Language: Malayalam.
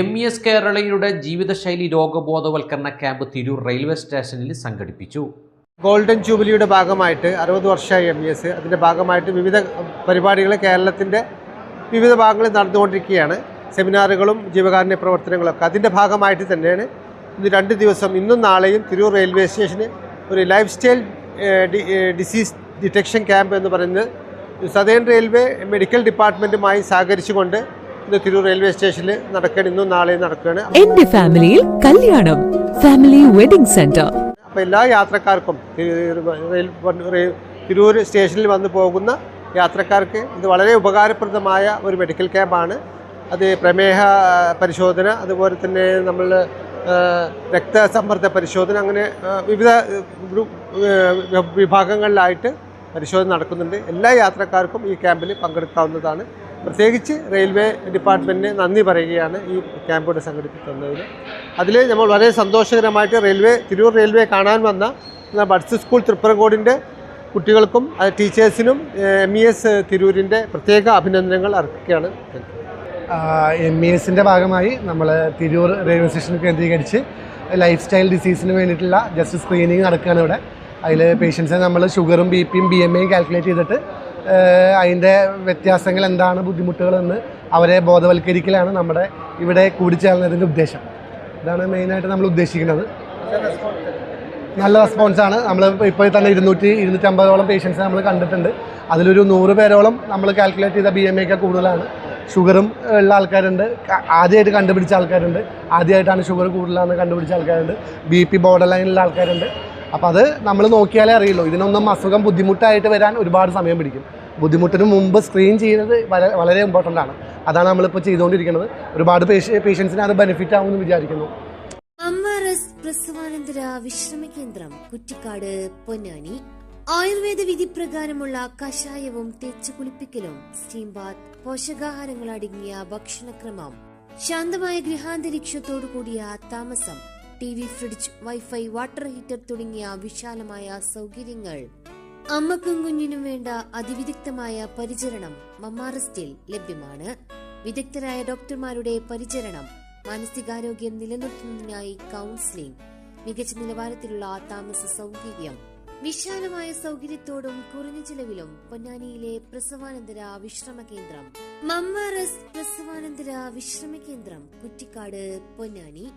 എം എസ് കേരളയുടെ ജീവിതശൈലി രോഗബോധവൽക്കരണ ക്യാമ്പ് തിരൂർ റെയിൽവേ സ്റ്റേഷനിൽ സംഘടിപ്പിച്ചു. ഗോൾഡൻ ജൂബിലിയുടെ ഭാഗമായിട്ട് അറുപത് വർഷമായി എം എസ്. അതിന്റെ ഭാഗമായിട്ട് വിവിധ പരിപാടികൾ കേരളത്തിന്റെ വിവിധ ഭാഗങ്ങളിൽ നടന്നുകൊണ്ടിരിക്കുകയാണ്. സെമിനാറുകളും ജീവകാരുണ്യ പ്രവർത്തനങ്ങളൊക്കെ അതിന്റെ ഭാഗമായിട്ട് തന്നെയാണ്. ഇന്ന് രണ്ട് ദിവസം ഇന്നും നാളെയും തിരൂർ റെയിൽവേ സ്റ്റേഷന് ഒരു life style disease detection camp എന്ന് പറയുന്നത് സതേൺ റെയിൽവേ മെഡിക്കൽ ഡിപ്പാർട്ട്മെന്റുമായി സഹകരിച്ചുകൊണ്ട് തിരൂർ റെയിൽവേ സ്റ്റേഷനിൽ നടക്കുകയാണ് ഇന്നും നാളെയും നടക്കുകയാണ് എന്റെ ഫാമിലിയിൽ കല്യാണം ഫാമിലി വെഡിംഗ് സെന്റർ അപ്പോൾ എല്ലാ യാത്രക്കാർക്കും തിരൂർ സ്റ്റേഷനിൽ വന്ന് പോകുന്ന യാത്രക്കാർക്ക് ഇത് വളരെ ഉപകാരപ്രദമായ ഒരു മെഡിക്കൽ ക്യാമ്പാണ് അത് പ്രമേഹ പരിശോധന അതുപോലെ തന്നെ നമ്മൾ രക്തസമ്മർദ്ദ പരിശോധന അങ്ങനെ വിവിധ വിഭാഗങ്ങളിലായിട്ട് പരിശോധന നടക്കുന്നുണ്ട്. എല്ലാ യാത്രക്കാർക്കും ഈ ക്യാമ്പിൽ പങ്കെടുക്കാവുന്നതാണ്. പ്രത്യേകിച്ച് റെയിൽവേ ഡിപ്പാർട്ട്മെന്റിന് നന്ദി പറയുകയാണ് ഈ ക്യാമ്പോട് സംഘടിപ്പിക്കുന്നതിന്. അതിൽ നമ്മൾ വളരെ സന്തോഷകരമായിട്ട് റെയിൽവേ തിരൂർ റെയിൽവേ കാണാൻ വന്ന ബഡ്സ് സ്കൂൾ തൃപ്പറങ്കോടിന്റെ കുട്ടികൾക്കും ടീച്ചേഴ്സിനും എം ഇ എസ് തിരൂരിന്റെ പ്രത്യേക അഭിനന്ദനങ്ങൾ അർപ്പിക്കുകയാണ്. എം ഇ എസിന്റെ ഭാഗമായി നമ്മൾ തിരൂർ റെയിൽവേ സ്റ്റേഷൻ കേന്ദ്രീകരിച്ച് ലൈഫ് സ്റ്റൈൽ ഡിസീസിന് വേണ്ടിയിട്ടുള്ള ജസ്റ്റ് സ്ക്രീനിങ് നടക്കുകയാണ് ഇവിടെ. അതിൽ പേഷ്യൻസിനെ നമ്മൾ ഷുഗറും ബി പിയും ബി എം ഐയും കാൽക്കുലേറ്റ് ചെയ്തിട്ട് അതിന്റെ വ്യത്യാസങ്ങൾ എന്താണ് ബുദ്ധിമുട്ടുകളെന്ന് അവരെ ബോധവൽക്കരിക്കലാണ് നമ്മുടെ ഇവിടെ കൂടിച്ചേർന്നതിന്റെ ഉദ്ദേശം. ഇതാണ് മെയിനായിട്ട് നമ്മൾ ഉദ്ദേശിക്കുന്നത്. നല്ല റെസ്പോൺസാണ് നമ്മൾ ഇപ്പോൾ തന്നെ ഇരുന്നൂറ്റി ഇരുന്നൂറ്റമ്പതോളം പേഷ്യൻസ് നമ്മൾ കണ്ടിട്ടുണ്ട്. അതിലൊരു നൂറ് പേരോളം നമ്മൾ കാൽക്കുലേറ്റ് ചെയ്ത ബി എം ഒക്കെ കൂടുതലാണ്. ഷുഗറും ഉള്ള ആൾക്കാരുണ്ട്. ആദ്യമായിട്ട് കണ്ടുപിടിച്ച ആൾക്കാരുണ്ട്. ആദ്യമായിട്ടാണ് ഷുഗർ കൂടുതലാണെന്ന് കണ്ടുപിടിച്ച ആൾക്കാരുണ്ട്. ബി പി ബോർഡർ ലൈനിലുള്ള ആൾക്കാരുണ്ട്. അപ്പോൾ അത് നമ്മൾ നോക്കിയാലേ അറിയുള്ളൂ. ഇതിനൊന്നും അസുഖം ബുദ്ധിമുട്ടായിട്ട് വരാൻ ഒരുപാട് സമയം പിടിക്കും. ബുദ്ധിമുട്ടിന് മുമ്പ് സ്ക്രീൻ ചെയ്യുന്നത് വളരെ ഇമ്പോർട്ടന്റ് ആണ്. അതാണ് നമ്മളിപ്പോൾ ചെയ്തുകൊണ്ടിരിക്കുന്നത്. ഒരുപാട് പേഷ്യൻസിന് അത് ബെനിഫിറ്റ് ആവുമെന്ന് വിചാരിക്കുന്നു. പ്രസവാനന്തര വിശ്രമ കേന്ദ്രം കുറ്റിക്കാട് പൊന്നാനി. ആയുർവേദ വിധി പ്രകാരമുള്ള കഷായവും തേച്ചു കുളിപ്പിക്കലും സ്റ്റീം ബാത്ത് പോഷകാഹാരങ്ങൾ അടങ്ങിയ ഭക്ഷണക്രമം ശാന്തമായ ഗൃഹാന്തരീക്ഷത്തോടു കൂടിയ താമസം T V fridge wifi water heater തുടങ്ങിയ വിശാലമായ സൗകര്യങ്ങൾ. അമ്മക്കും കുഞ്ഞിനും വേണ്ട അതിവിദഗ്ധമായ പരിചരണം മമ്മാറസ്റ്റിൽ ലഭ്യമാണ്. വിദഗ്ധരായ ഡോക്ടർമാരുടെ പരിചരണം മാനസികാരോഗ്യം നിലനിർത്തുന്നതിനായി കൗൺസിലിംഗ് മികച്ച നിലവാരത്തിലുള്ള താമസ സൗകര്യം വിശാലമായ സൗകര്യത്തോടും കുറഞ്ഞ ചിലവിലും പൊന്നാനിയിലെ പ്രസവാനന്തര വിശ്രമ കേന്ദ്രം. മമ്മാറസ് പ്രസവാനന്തര വിശ്രമ കേന്ദ്രം കുറ്റിക്കാട് പൊന്നാനി.